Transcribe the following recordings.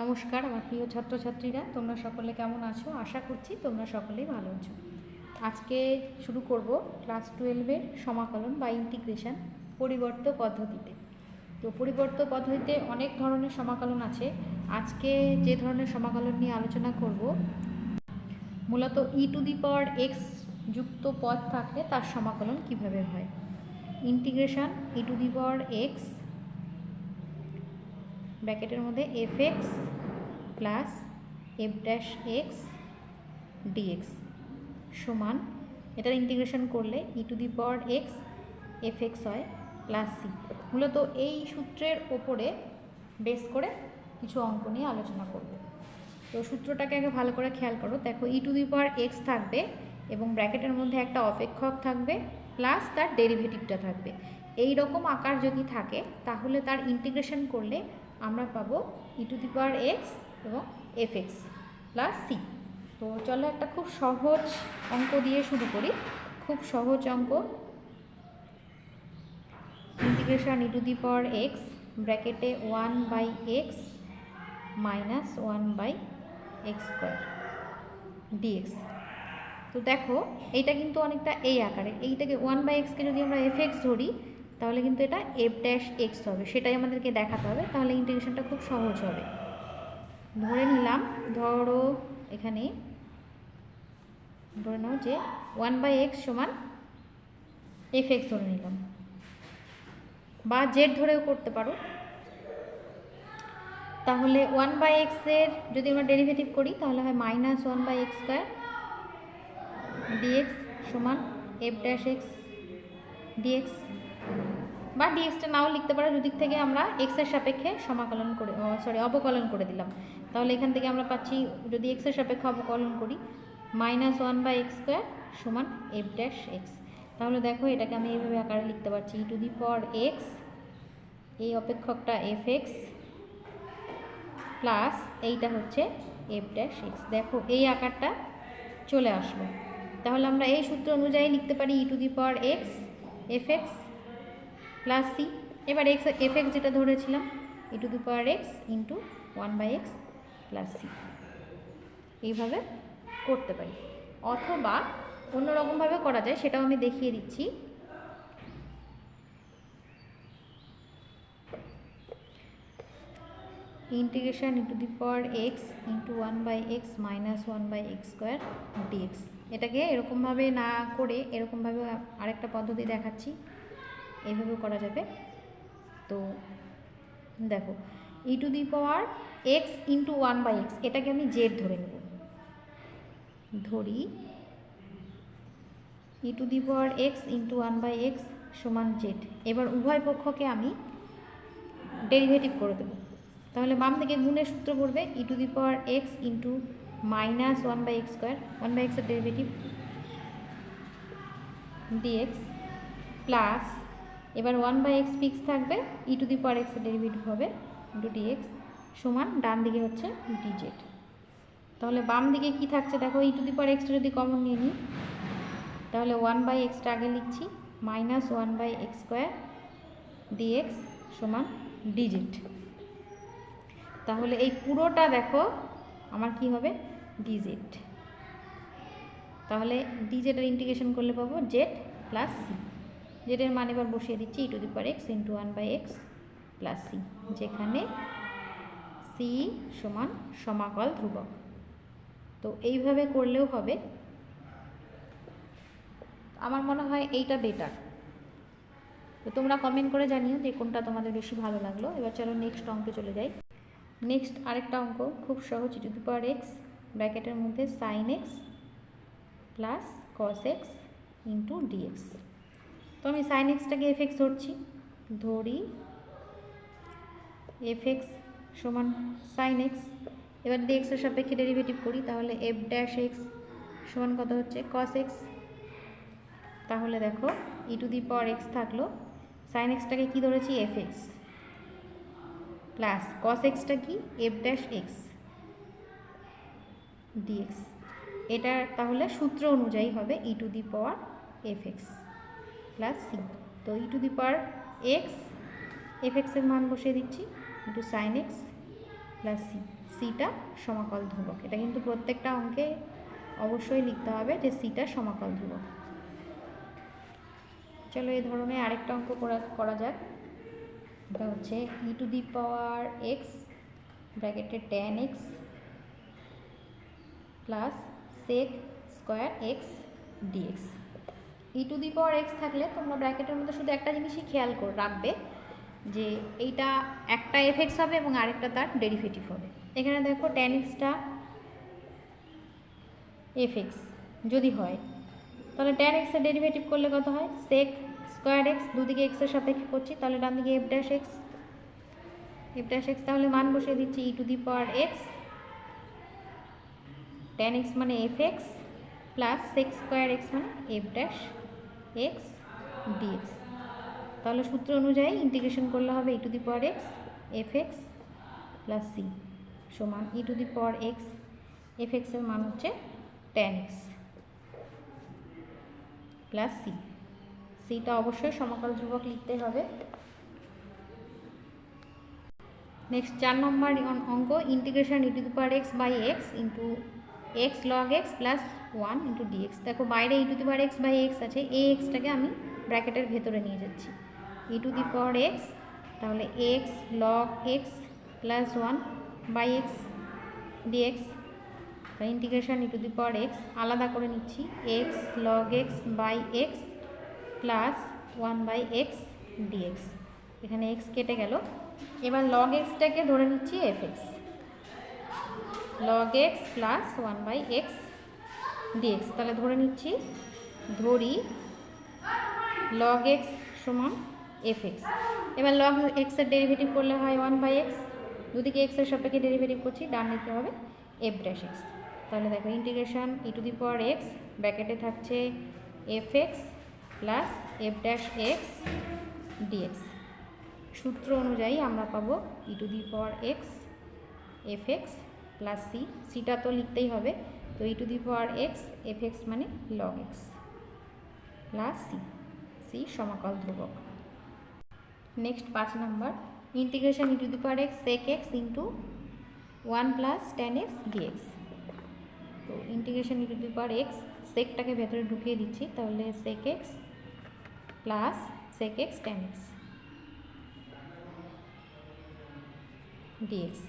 নমস্কার, আমার প্রিয় ছাত্রছাত্রীরা, তোমরা সকলে কেমন আছো? আশা করছি তোমরা সকলেই ভালো আছো। আজকে শুরু করব ক্লাস টুয়েলভের সমাকলন বা ইন্টিগ্রেশন পরিবর্ত পদ্ধতিতে। তো পরিবর্ত পদ্ধতিতে অনেক ধরনের সমাকলন আছে। আজকে যে ধরনের সমাকলন নিয়ে আলোচনা করব, মূলত ই টু দি পাওয়ার এক্স যুক্ত পদ থাকলে তার সমাকলন কীভাবে হয়? Integration e to the power x ব্র্যাকেটের মধ্যে f x plus f dash x dx সমান, এটার ইন্টিগ্রেশন করলে e to the power x f x হয় প্লাস সি মূলত এই সূত্রের ওপরে বেস করে কিছু অঙ্ক নিয়ে আলোচনা করব। তো সূত্রটাকে আগে ভালো করে খেয়াল করো। দেখো e to the power x থাকবে এবং ব্র্যাকেটের মধ্যে একটা অপেক্ষক থাকবে প্লাস তার ডেরিভেটিভটা থাকবে। এই রকম আকার যদি থাকে, তাহলে তার ইন্টিগ্রেশন করলে আমরা পাবো e to the power x এবং এফ এক্স প্লাস সি তো চলো একটা খুব সহজ অঙ্ক দিয়ে শুরু করি। খুব সহজ অঙ্ক। Integration e to the power x ব্র্যাকেটে one by x minus one by x square dx তো দেখো, এইটা কিন্তু অনেকটা এই আকারে। এইটাকে ওয়ান বাই এক্সকে যদি আমরা এফ এক্স ধরি তাহলে কিন্তু এটা এফ ড্যাশ এক্স হবে, সেটাই আমাদেরকে দেখাতে হবে, তাহলে ইন্টিগ্রেশনটা খুব সহজ হবে। ধরে নিলাম, ধরো এখানে, ধরে নাও যে ওয়ান বাই এক্স সমান এফ এক্স ধরে নিলাম। বা জেড ধরেও করতে পারো। তাহলে ওয়ান বাই এক্সের যদি আমরা ডেরিভেটিভ করি, তাহলে হয় minus one by x square dx সমান এফ ড্যাশ এক্স ডিএক্স বা ডিএক্সটা নাও লিখতে পারো, দুদিক থেকে আমরা এক্সের সাপেক্ষে সমাকলন করে সরি অবকলন করে দিলাম। তাহলে এখান থেকে আমরা পাচ্ছি, যদি এক্সের সাপেক্ষে অবকলন করি minus one by x square সমান এফ ড্যাশ এক্স তাহলে দেখো এটাকে আমি এইভাবে আকারে লিখতে পারছি ই টু দি পর এক্স এই অপেক্ষকটা এফ এক্স প্লাস এইটা হচ্ছে এফ ড্যাশ এক্স দেখো এই আকারটা চলে আসলো। তাহলে আমরা এই সূত্র অনুযায়ী লিখতে পারি e to the power x f x plus c এবার এক্স এফ এক্স যেটা ধরেছিলাম e to the power x into one by x plus c এইভাবে করতে পারি। অথবা অন্যরকমভাবে করা যায়, সেটাও আমি দেখিয়ে দিচ্ছি। Integration into the power x into one by x minus one by x square dx এটাকে এরকমভাবে না করে, এরকমভাবে আরেকটা পদ্ধতি দেখাচ্ছি। এইভাবে করা যাবে। তো দেখো e to the power x into one by x এটাকে আমি জেড ধরে নেব। ধরি e to the power x into one by x সমান জেড এবার উভয় পক্ষকে আমি ডেরিভেটিভ করে দেবো। তাহলে বাম থেকে গুণের সূত্র পড়বে e to the power x into minus one by x square one by এক্সের ডেরিভেটিভ ডিএক্স প্লাস এবার ওয়ান বাই এক্স ফিক্স থাকবে ই টু দি পাওয়ার এক্সের ডেরিভেটিভ হবে ইন্টু ডিএক্স সমান, ডান দিকে হচ্ছে ডিজেড তাহলে বাম দিকে কি থাকছে? দেখো ই টু দি পাওয়ার এক্সটা যদি কমন নিয়ে নিই, তাহলে ওয়ান বাই এক্সটা আগে লিখছি minus one by x square dx সমান ডিজিট তাহলে এই পুরোটা দেখো, আমার কি হবে? ডিজেড তাহলে ডিজেডের ইন্টিগ্রেশন করলে পাবো জেড প্লাস সি জেডের মান এবার বসিয়ে দিচ্ছি e to the power x into one by x plus c যেখানে সি সমান সমাকল ধ্রুবক। তো এইভাবে করলেও হবে। আমার মনে হয় এইটা বেটার তো তোমরা কমেন্ট করে জানিও যে কোনটা তোমাদের বেশি ভালো লাগল। এবার চলো নেক্সট অঙ্কে চলে যাই। নেক্সট আরেকটা অঙ্ক, খুব সহজ টু দি পাওয়ার এক্স ব্র্যাকেটের মধ্যে sine x plus cos x into dx তো আমি সাইন এক্সটাকে এফ এক্স ধরছি, ধরি এফ এক্স সমান সাইন এক্স এবার যদি এক্সের সাপেক্ষে ডেরিভেটিভ করি, তাহলে এফ ড্যাশ এক্স সমান কত হচ্ছে? কস এক্স তাহলে দেখো e to the power x থাকল সাইন এক্সটাকে কী ধরেছি? এফ এক্স প্লাস কস এক্সটা কি? এফ ড্যাশ এক্স ডিএক্স এটা তাহলে সূত্র অনুযায়ী হবে e to the power f x plus c তো e to the power x f এক্সের মান বসিয়ে দিচ্ছি into sine x plus c সিটা সমাকল ধ্রুবক। এটা কিন্তু প্রত্যেকটা অঙ্কে অবশ্যই লিখতে হবে যে সিটা সমাকল ধ্রুবক। চলো এই ধরনের আরেকটা অঙ্ক করা করা যাক। এটা হচ্ছে e to the power x ব্র্যাকেটে tan x plus sec square x dx e to the power x থাকলে তোমরা ব্র্যাকেটের মধ্যে শুধু একটা জিনিসই খেয়াল করে, রাখবে যে এইটা একটা এফেক্টস হবে এবং আরেকটা তার ডেরিভেটিভ হবে। এখানে দেখো টেন এক্সটা এফএক্স যদি হয়, তাহলে টেন এক্সের ডেরিভেটিভ করলে কত হয়? সেক স্কোয়ার এক্স দুদিকে এক্সের সাপেক্ষে করছি, তাহলে ডান দিকে f dash x f dash x তাহলে মান বসিয়ে দিচ্ছি e to the power x tan x মানে f x plus sec square x মানে এফ ড্যাশ এক্স ডিএক্স তাহলে সূত্র অনুযায়ী ইন্টিগ্রেশন করলে হবে e to the power x f x plus c সমান e to the power x f এক্সের মান হচ্ছে টেন এক্স প্লাস সি সিটা অবশ্যই সমকাল ধ্রুবক লিখতে হবে। নেক্সট চার নম্বর অঙ্ক integration e to the power x by x into x log x plus one into dx দেখো বাইরে e to the power x by x আছে, এই এক্সটাকে আমি ব্র্যাকেটের ভেতরে নিয়ে যাচ্ছি। E to the power x তাহলে x log x plus one by x dx integration e to the power x আলাদা করে নিচ্ছি x log x by x plus one by x dx এখানে এক্স কেটে গেল। এবার লগ এক্সটাকে ধরে নিচ্ছি f x log x plus one by x dx তাহলে ধরে নিচ্ছি, ধরি লগ এক্স সমান এফ এক্স এবার লগ এক্সের ডেরিভেটিভ করলে হয় ওয়ান বাই এক্স দুদিকে এক্সের সাপেক্ষে ডেরিভেটিভ করছি, ডান দিতে হবে এফ ড্যাশ এক্স তাহলে দেখো integration e to the power x ব্র্যাকেটে থাকছে f x plus f dash x dx সূত্র অনুযায়ী আমরা পাবো e to the power x f x plus c সিটা তো লিখতেই হবে। তো e to the power x f x মানে log x plus c c সমাকল ধ্রুবক। নেক্সট পাঁচ number integration e to the power x sec x into one plus tan x dx তো integration e to the power x সেকটাকে ভেতরে ঢুকিয়ে দিচ্ছি, তাহলে sec x plus sec x tan x dx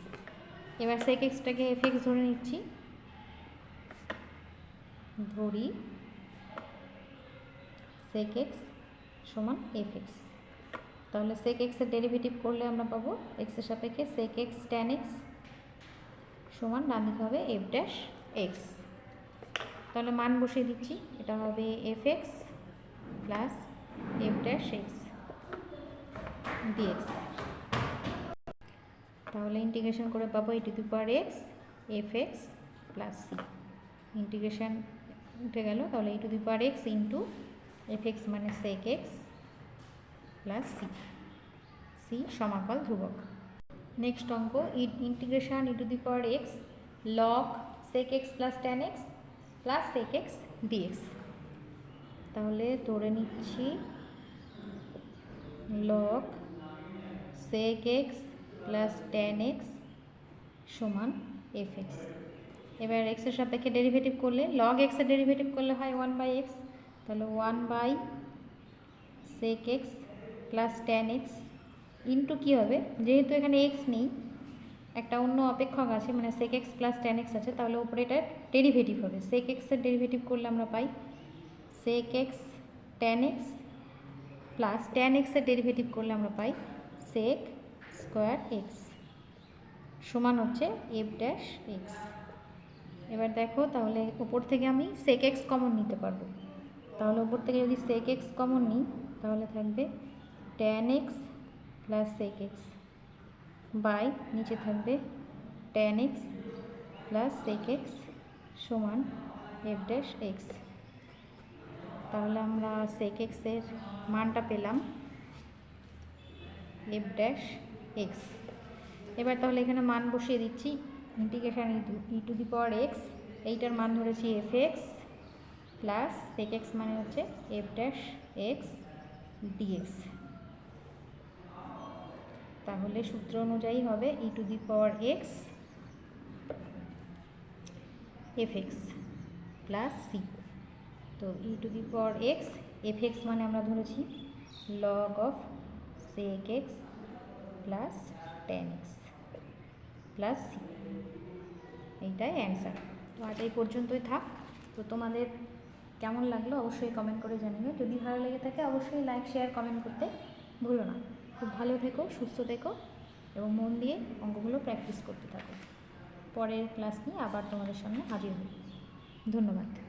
এবার sec এক্সটাকে f x ধরে নিচ্ছি। ধরি। সেক এক্স সমান এফ এক্স তাহলে সেক এক্সের ডেরিভেটিভ করলে আমরা পাবো এক্সের সাপেক্ষে সেক এক্স ট্যান এক্স সমান ডান হবে এফ ড্যাশ এক্স তাহলে মান বসিয়ে দিচ্ছি। এটা হবে f x plus f dash x dx তাহলে ইন্টিগ্রেশন করে পাবো e to power x f x plus c integration উঠে গেল, তাহলে e to the power x into f x মানে sec x plus c c সমাকল ধ্রুবক। নেক্সট অঙ্ক integration e to the power x log sec x plus tan x plus sec x dx তাহলে ধরে নিচ্ছি log sec x plus tan x সমান f x এবার এক্সের সাপেক্ষে ডেরিভেটিভ করলে লগ এক্সের ডেরিভেটিভ করলে হয় ওয়ান বাই এক্স তাহলে one by sec x plus tan x into কী হবে? যেহেতু এখানে এক্স নেই, একটা অন্য অপেক্ষক আছে মানে sec x plus tan x আছে, তাহলে উপরে এটা ডেরিভেটিভ হবে। সেক এক্সের ডেরিভেটিভ করলে আমরা পাই sec x tan x plus tan এক্সের ডেরিভেটিভ করলে আমরা পাই সেক স্কোয়ার এক্স সমান হচ্ছে এফ ড্যাশ এক্স। এবার দেখো তাহলে উপর থেকে আমি সেক এক্স কমন নিতে পারব। তাহলে উপর থেকে যদি সেক এক্স কমন নিই, তাহলে থাকবে tan x plus sec x by নিচে থাকবে tan x plus sec x সমান এফ ড্যাশ এক্স। তাহলে আমরা সেক এক্সের মানটা পেলাম, এফ ড্যাশ এক্স এবার তাহলে এখানে মান বসিয়ে দিচ্ছি। Integration e to the power x এইটার মান ধরেছি f x plus sec x মানে হচ্ছে এফ ড্যাশ এক্স ডিএক্স তাহলে সূত্র অনুযায়ী হবে e to the power x f x plus c তো e to the power x f x মানে আমরা ধরেছি log of sec x plus tan x plus c এইটাই অ্যান্সার তো আজ এই পর্যন্তই থাক। তো তোমাদের কেমন লাগল অবশ্যই কমেন্ট করে জানিও। যদি ভালো লেগে থাকে অবশ্যই লাইক শেয়ার কমেন্ট করতে ভুলো না। খুব ভালো থেকো, সুস্থ থেকো এবং মন দিয়ে অঙ্কগুলো প্র্যাকটিস করতে থাকো। পরের ক্লাস নিয়ে আবার তোমাদের সামনে হাজির হই ধন্যবাদ।